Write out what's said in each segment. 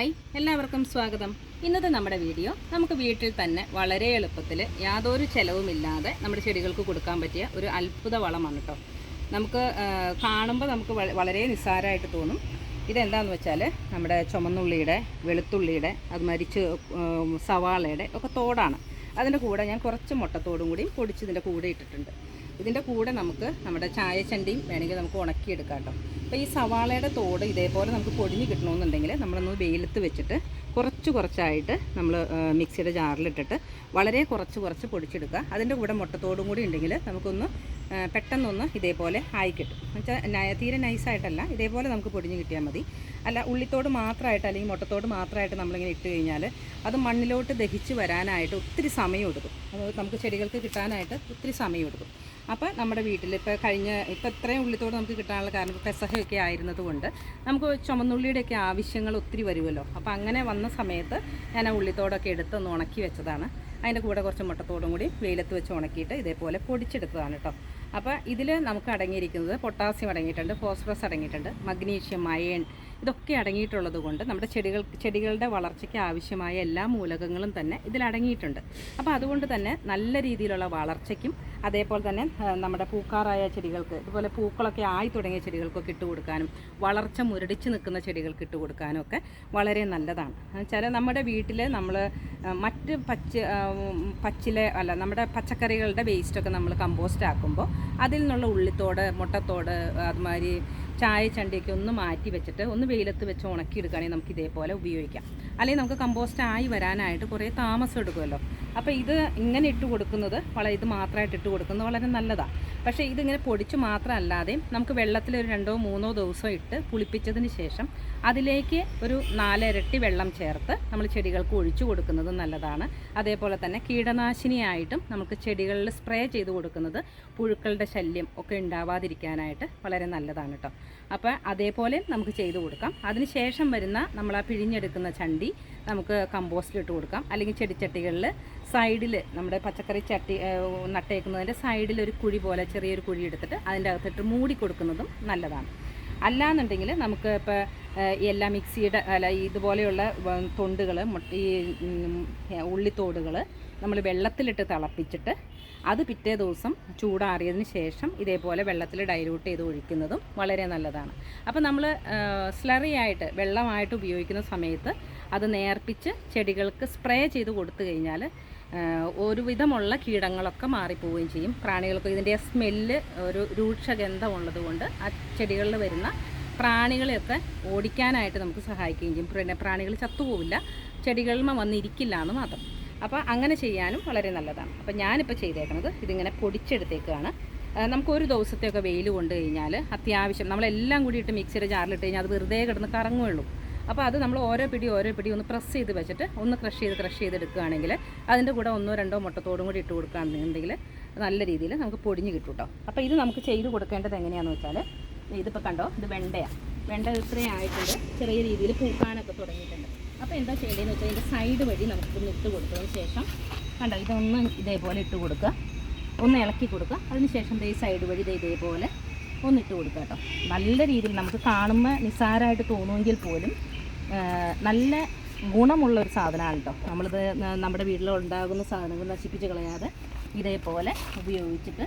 Hi എല്ലാവർക്കും സ്വാഗതം. ഇന്നത്തെ നമ്മുടെ വീഡിയോ നമുക്ക് വീട്ടിൽ തന്നെ വളരെ എളുപ്പത്തിൽ യാതൊരു ചിലവുമില്ലാതെ നമ്മുടെ ചെടികൾക്ക് കൊടുക്കാൻ പറ്റിയ ഒരു അത്ഭുത വളമാണ് കേട്ടോ നമുക്ക് കാണുമ്പോൾ നമുക്ക് വളരെ നിസ്സാരമായിട്ട് തോന്നും. ഇതെന്താണെന്ന് വെച്ചാൽ നമ്മുടെ ചുമന്നുള്ളിയുടെ വെളുത്തുള്ളിയുടെ അതുമാതിരി സവാളയുടെ ഒക്കെ തോടാണ്. അതിന്റെ കൂടെ ഞാൻ കുറച്ച് മുട്ടത്തോടും കൂടി പൊടിച്ചതിന്റെ കൂടെ ഇട്ടിട്ടുണ്ട്. ഇതിന്റെ കൂടെ നമുക്ക് നമ്മുടെ ചായച്ചണ്ടിയും വേണമെങ്കിൽ നമുക്ക് ഉണക്കിയെടുക്കാം കേട്ടോ. അപ്പോൾ ഈ സവാളയുടെ തോട് ഇതേപോലെ നമുക്ക് പൊടിഞ്ഞ് കിട്ടണമെന്നുണ്ടെങ്കിൽ നമ്മളൊന്ന് വെയിലത്ത് വെച്ചിട്ട് കുറച്ച് കുറച്ചായിട്ട് നമ്മൾ മിക്സിയുടെ ജാറിലിട്ടിട്ട് വളരെ കുറച്ച് കുറച്ച് പൊടിച്ചെടുക്കുക. അതിന്റെ കൂടെ മുട്ടത്തോടും കൂടി ഉണ്ടെങ്കിൽ നമുക്കൊന്ന് പെട്ടെന്നൊന്ന് ഇതേപോലെ ആയി കിട്ടും. എന്നുവെച്ചാൽ തീരെ നൈസായിട്ടല്ല. ഇതേപോലെ നമുക്ക് പൊടിഞ്ഞ് കിട്ടിയാൽ മതി. അല്ല ഉള്ളിത്തോട് മാത്രമായിട്ട് അല്ലെങ്കിൽ മുട്ടത്തോട് മാത്രമായിട്ട് നമ്മളിങ്ങനെ ഇട്ട് കഴിഞ്ഞാൽ അത് മണ്ണിലോട്ട് ദഹിച്ച് വരാനായിട്ട് ഒത്തിരി സമയം എടുക്കും. അത് നമുക്ക് ചെടികൾക്ക് കിട്ടാനായിട്ട് ഒത്തിരി സമയം എടുക്കും. അപ്പോൾ നമ്മുടെ വീട്ടിൽ ഇപ്പോൾ കഴിഞ്ഞ ഇപ്പോൾ ഇത്രയും ഉള്ളിത്തോട് നമുക്ക് കിട്ടാനുള്ള കാരണം ഇപ്പോൾ പെസഹയൊക്കെ ആയിരുന്നതുകൊണ്ട് നമുക്ക് ചുമന്നുള്ളിയുടെയൊക്കെ ആവശ്യങ്ങൾ ഒത്തിരി വരുമല്ലോ. അപ്പോൾ അങ്ങനെ വന്ന സമയത്ത് ഞാൻ ആ ഉള്ളിത്തോടൊക്കെ എടുത്ത് ഒന്ന് ഉണക്കി വെച്ചതാണ്. അതിന്റെ കൂടെ കുറച്ച് മുട്ടത്തോടും കൂടി വെയിലത്ത് വെച്ച് ഉണക്കിയിട്ട് ഇതേപോലെ പൊടിച്ചെടുത്തതാണ് കേട്ടോ. അപ്പോൾ ഇതിൽ നമുക്ക് അടങ്ങിയിരിക്കുന്നത് പൊട്ടാസ്യം അടങ്ങിയിട്ടുണ്ട് ഫോസ്ഫറസ് അടങ്ങിയിട്ടുണ്ട് മഗ്നീഷ്യം അയൺ ഇതൊക്കെ അടങ്ങിയിട്ടുള്ളത് കൊണ്ട് നമ്മുടെ ചെടികൾ ചെടികളുടെ വളർച്ചയ്ക്ക് ആവശ്യമായ എല്ലാ മൂലകങ്ങളും തന്നെ ഇതിൽ അടങ്ങിയിട്ടുണ്ട്. അപ്പോൾ അതുകൊണ്ട് തന്നെ നല്ല രീതിയിലുള്ള വളർച്ചയ്ക്കും അതേപോലെ തന്നെ നമ്മുടെ പൂക്കാറായ ചെടികൾക്ക് ഇതുപോലെ പൂക്കളൊക്കെ ആയി തുടങ്ങിയ ചെടികൾക്കൊക്കെ ഇട്ട് കൊടുക്കാനും വളർച്ച മുരടിച്ച് നിൽക്കുന്ന ചെടികൾക്ക് ഇട്ട് കൊടുക്കാനും ഒക്കെ വളരെ നല്ലതാണ്. വെച്ചാൽ നമ്മുടെ വീട്ടിൽ നമ്മൾ മറ്റ് പച്ച പച്ചില അല്ല നമ്മുടെ പച്ചക്കറികളുടെ വേസ്റ്റൊക്കെ നമ്മൾ കമ്പോസ്റ്റ് ആക്കുമ്പോൾ അതിൽ നിന്നുള്ള ഉള്ളിത്തോട് മുട്ടത്തോട് അതുമാതിരി ചായ ചണ്ടിയൊക്കെ ഒന്ന് മാറ്റി വെച്ചിട്ട് ഒന്ന് വെയിലത്ത് വെച്ച് ഉണക്കിയെടുക്കുകയാണെങ്കിൽ നമുക്ക് ഇതേപോലെ ഉപയോഗിക്കാം. അല്ലെങ്കിൽ നമുക്ക് കമ്പോസ്റ്റ് ആയി വരാനായിട്ട് കുറേ താമസം എടുക്കുമല്ലോ. അപ്പോൾ ഇത് ഇങ്ങനെ ഇട്ട് കൊടുക്കുന്നത് വളരെ ഇത് മാത്രമായിട്ട് ഇട്ട് കൊടുക്കുന്നത് വളരെ നല്ലതാണ്. പക്ഷേ ഇതിങ്ങനെ പൊടിച്ച് മാത്രമല്ലാതെ നമുക്ക് വെള്ളത്തിൽ ഒരു രണ്ടോ മൂന്നോ ദിവസം ഇട്ട് പുളിപ്പിച്ചതിന് ശേഷം അതിലേക്ക് ഒരു നാലിരട്ടി വെള്ളം ചേർത്ത് നമ്മൾ ചെടികൾക്ക് ഒഴിച്ചു കൊടുക്കുന്നത് നല്ലതാണ്. അതേപോലെ തന്നെ കീടനാശിനിയായിട്ടും നമുക്ക് ചെടികളിൽ സ്പ്രേ ചെയ്ത് കൊടുക്കുന്നത് പുഴുക്കളുടെ ശല്യം ഒക്കെ ഉണ്ടാവാതിരിക്കാനായിട്ട് വളരെ നല്ലതാണ് കേട്ടോ. അപ്പോൾ അതേപോലെ നമുക്ക് ചെയ്ത് കൊടുക്കാം. അതിന് ശേഷം വരുന്ന നമ്മൾ ആ പിഴിഞ്ഞെടുക്കുന്ന ചണ്ടി നമുക്ക് കമ്പോസ്റ്റിലിട്ട് കൊടുക്കാം. അല്ലെങ്കിൽ ചെടിച്ചട്ടികളിൽ സൈഡിൽ നമ്മുടെ പച്ചക്കറി ചട്ടി നട്ടേക്കുന്നതിന്റെ സൈഡിൽ ഒരു കുഴി പോലെ ചെറിയൊരു കുഴി എടുത്തിട്ട് അതിന്റെ അകത്തിട്ട് മൂടി കൊടുക്കുന്നതും നല്ലതാണ്. അല്ലാന്നുണ്ടെങ്കിൽ നമുക്ക് ഇപ്പോൾ എല്ലാ മിക്സിയുടെ അല്ല ഇതുപോലെയുള്ള തൊണ്ടുകൾ ഈ ഉള്ളിത്തോടുകൾ നമ്മൾ വെള്ളത്തിലിട്ട് തിളപ്പിച്ചിട്ട് അത് പിറ്റേ ദിവസം ചൂടാറിയതിന് ശേഷം ഇതേപോലെ വെള്ളത്തിൽ ഡൈലൂട്ട് ചെയ്ത് ഒഴിക്കുന്നതും വളരെ നല്ലതാണ്. അപ്പോൾ നമ്മൾ സ്ലറി ആയിട്ട് വെള്ളമായിട്ട് ഉപയോഗിക്കുന്ന സമയത്ത് അത് നേർപ്പിച്ച് ചെടികൾക്ക് സ്പ്രേ ചെയ്ത് കൊടുത്തു കഴിഞ്ഞാൽ ഒരുവിധമുള്ള കീടങ്ങളൊക്കെ മാറിപ്പോവുകയും ചെയ്യും. പ്രാണികൾക്ക് ഇതിന്റെ സ്മെല്ല് ഒരു രൂക്ഷഗന്ധം ഉള്ളത് കൊണ്ട് ആ ചെടികളിൽ വരുന്ന പ്രാണികളെയൊക്കെ ഓടിക്കാനായിട്ട് നമുക്ക് സഹായിക്കുകയും ചെയ്യും. പിന്നെ പ്രാണികൾ ചത്തുപോവില്ല. ചെടികളിൽ വന്നിരിക്കില്ല എന്ന് മാത്രം. അപ്പോൾ അങ്ങനെ ചെയ്യാനും വളരെ നല്ലതാണ്. അപ്പോൾ ഞാനിപ്പോൾ ചെയ്തേക്കുന്നത് ഇതിങ്ങനെ പൊടിച്ചെടുത്തേക്കാണ്. നമുക്ക് ഒരു ദിവസത്തെയൊക്കെ വെയിൽ കൊണ്ട് കഴിഞ്ഞാൽ അത്യാവശ്യം നമ്മളെല്ലാം കൂടി ഇട്ട് മിക്സിയുടെ ജാറിലിട്ട് കഴിഞ്ഞാൽ അത് വെറുതെ കിടന്ന് കറങ്ങുള്ളൂ അപ്പോൾ അത് നമ്മൾ ഓരോ പിടി ഓരോ പിടി ഒന്ന് പ്രസ് ചെയ്ത് വെച്ചിട്ട് ഒന്ന് ക്രഷ് ചെയ്ത് ക്രഷ് ചെയ്തെടുക്കുകയാണെങ്കിൽ അതിന്റെ കൂടെ ഒന്നോ രണ്ടോ മുട്ടത്തോടും കൂടി ഇട്ട് കൊടുക്കുകയാണെന്നുണ്ടെങ്കിൽ നല്ല രീതിയിൽ നമുക്ക് പൊടിഞ്ഞ് കിട്ടും കേട്ടോ അപ്പോൾ ഇത് നമുക്ക് ചെയ്ത് കൊടുക്കേണ്ടത് എങ്ങനെയാണെന്ന് വെച്ചാൽ ഇതിപ്പോൾ കണ്ടോ ഇത് വെണ്ടയാണ് വെണ്ട ഇത്രയും ആയിട്ടുണ്ട്. ചെറിയ രീതിയിൽ പൂക്കാനൊക്കെ തുടങ്ങിയിട്ടുണ്ട്. അപ്പോൾ എന്താ ചെയ്യേണ്ടതെന്ന് വെച്ചാൽ ഇതിന്റെ സൈഡ് വഴി നമുക്കൊന്ന് ഇട്ട് കൊടുത്തതിന് ശേഷം കണ്ടോ ഇതൊന്ന് ഇതേപോലെ ഇട്ട് കൊടുക്കുക. ഒന്ന് ഇളക്കി കൊടുക്കുക. അതിന് ശേഷം ഈ സൈഡ് വഴി ദേ ഇതേപോലെ ഒന്നിട്ട് കൊടുക്കുക കേട്ടോ. നല്ല രീതിയിൽ നമുക്ക് കാണുമ്പോൾ നിസ്സാരമായിട്ട് തോന്നുമെങ്കിൽ പോലും നല്ല ഗുണമുള്ള ഒരു സാധനമാണ് കേട്ടോ. നമ്മളിത് നമ്മുടെ വീട്ടിൽ ഉണ്ടാകുന്ന സാധനങ്ങൾ നശിപ്പിച്ച് കളയാതെ ഇതേപോലെ ഉപയോഗിച്ചിട്ട്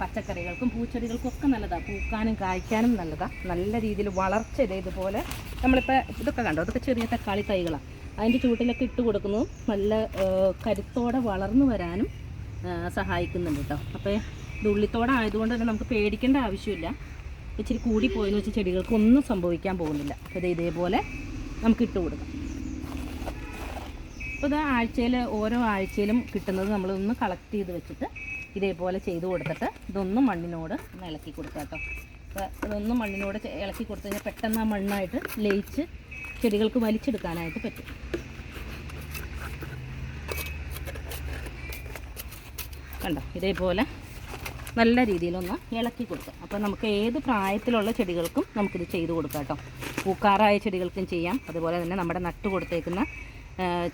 പച്ചക്കറികൾക്കും പൂച്ചെടികൾക്കും ഒക്കെ നല്ലതാണ് പൂക്കാനും കായ്ക്കാനും നല്ലതാണ് നല്ല രീതിയിൽ വളർച്ച ഇതേപോലെ നമ്മളിപ്പോൾ ഇതൊക്കെ കണ്ടോ? ഇതൊക്കെ ചെറിയ തക്കാളി തൈകളാണ് അതിന്റെ ചൂട്ടിലൊക്കെ ഇട്ട് കൊടുക്കുന്നതും നല്ല കരുത്തോടെ വളർന്നു വരാനും സഹായിക്കുന്നുണ്ട് കേട്ടോ. അപ്പോൾ ഉള്ളിത്തോടായതുകൊണ്ട് തന്നെ നമുക്ക് പേടിക്കേണ്ട ആവശ്യമില്ല. ഇച്ചിരി കൂടി പോയെന്ന് വെച്ച് ചെടികൾക്ക് ഒന്നും സംഭവിക്കാൻ പോകുന്നില്ല. ഇത് ഇതേപോലെ നമുക്ക് ഇട്ട് കൊടുക്കാം. അപ്പോൾ ഇത് ആഴ്ചയിൽ ഓരോ ആഴ്ചയിലും കിട്ടുന്നത് നമ്മളൊന്ന് കളക്ട് ചെയ്ത് വെച്ചിട്ട് ഇതേപോലെ ചെയ്ത് കൊടുത്തിട്ട് ഇതൊന്നും മണ്ണിനോട് ഒന്ന് ഇളക്കി കൊടുക്കുക കേട്ടോ. അപ്പോൾ ഇതൊന്നും മണ്ണിനോട് ഇളക്കി കൊടുത്തു കഴിഞ്ഞാൽ പെട്ടെന്ന് ആ മണ്ണായിട്ട് ലയിച്ച് ചെടികൾക്ക് വലിച്ചെടുക്കാനായിട്ട് പറ്റും. കണ്ടോ? ഇതേപോലെ നല്ല രീതിയിലൊന്ന് ഇളക്കി കൊടുക്കുക അപ്പോൾ നമുക്ക് ഏത് പ്രായത്തിലുള്ള ചെടികൾക്കും നമുക്കിത് ചെയ്ത് കൊടുക്കാം കേട്ടോ. പൂക്കാറായ ചെടികൾക്കും ചെയ്യാം. അതുപോലെ തന്നെ നമ്മുടെ നട്ട് കൊടുത്തേക്കുന്ന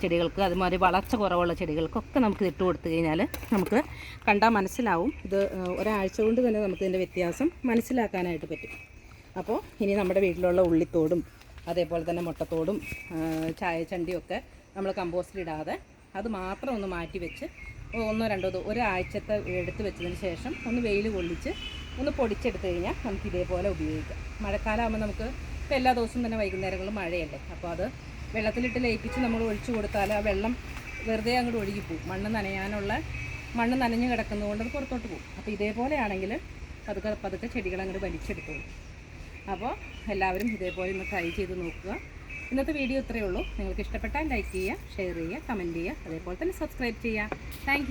ചെടികൾക്ക് അതുമാതിരി വളർച്ച കുറവുള്ള ചെടികൾക്കൊക്കെ നമുക്ക് ഇട്ട് കൊടുത്തു കഴിഞ്ഞാൽ നമുക്ക് കണ്ടാൽ മനസ്സിലാവും. ഇത് ഒരാഴ്ച കൊണ്ട് തന്നെ നമുക്ക് ഇതിന്റെ വ്യത്യാസം മനസ്സിലാക്കാനായിട്ട് പറ്റും. അപ്പോൾ ഇനി നമ്മുടെ വീട്ടിലുള്ള ഉള്ളിത്തോടും അതേപോലെ തന്നെ മുട്ടത്തോടും ചായച്ചണ്ടിയൊക്കെ നമ്മൾ കമ്പോസ്റ്റിലിടാതെ അത് മാത്രം ഒന്ന് മാറ്റി വെച്ച് ഒന്നോ രണ്ടോ ഒരാഴ്ചത്തെ എടുത്ത് വെച്ചതിന് ശേഷം ഒന്ന് വെയിൽ കൊള്ളിച്ച് ഒന്ന് പൊടിച്ചെടുത്ത് കഴിഞ്ഞാൽ നമുക്ക് ഇതേപോലെ ഉപയോഗിക്കാം. മഴക്കാലമാകുമ്പോൾ നമുക്ക് ഇപ്പോൾ എല്ലാ ദിവസവും തന്നെ വൈകുന്നേരങ്ങളിൽ മഴയല്ലേ? അപ്പോൾ അത് വെള്ളത്തിലിട്ട് ലയിപ്പിച്ച് നമ്മൾ ഒഴിച്ചു കൊടുത്താൽ ആ വെള്ളം വെറുതെ അങ്ങോട്ട് ഒഴുകിപ്പോവും മണ്ണ് നനയാനുള്ള മണ്ണ് നനഞ്ഞു കിടക്കുന്നതുകൊണ്ട് അത് പുറത്തോട്ട് പോകും. അപ്പോൾ ഇതേപോലെയാണെങ്കിൽ പതുക്കെ പതുക്കെ ചെടികൾ അങ്ങോട്ട് വലിച്ചെടുത്തോളും. അപ്പോൾ എല്ലാവരും ഇതേപോലെ ഒന്ന് ട്രൈ ചെയ്ത് നോക്കുക. ഇന്നത്തെ വീഡിയോ ഇത്രയേ ഉള്ളൂ. നിങ്ങൾക്ക് ഇഷ്ടപ്പെട്ടാൽ ലൈക്ക് ചെയ്യുക ഷെയർ ചെയ്യുക കമന്റ് ചെയ്യുക അതേപോലെ തന്നെ സബ്സ്ക്രൈബ് ചെയ്യുക. താങ്ക്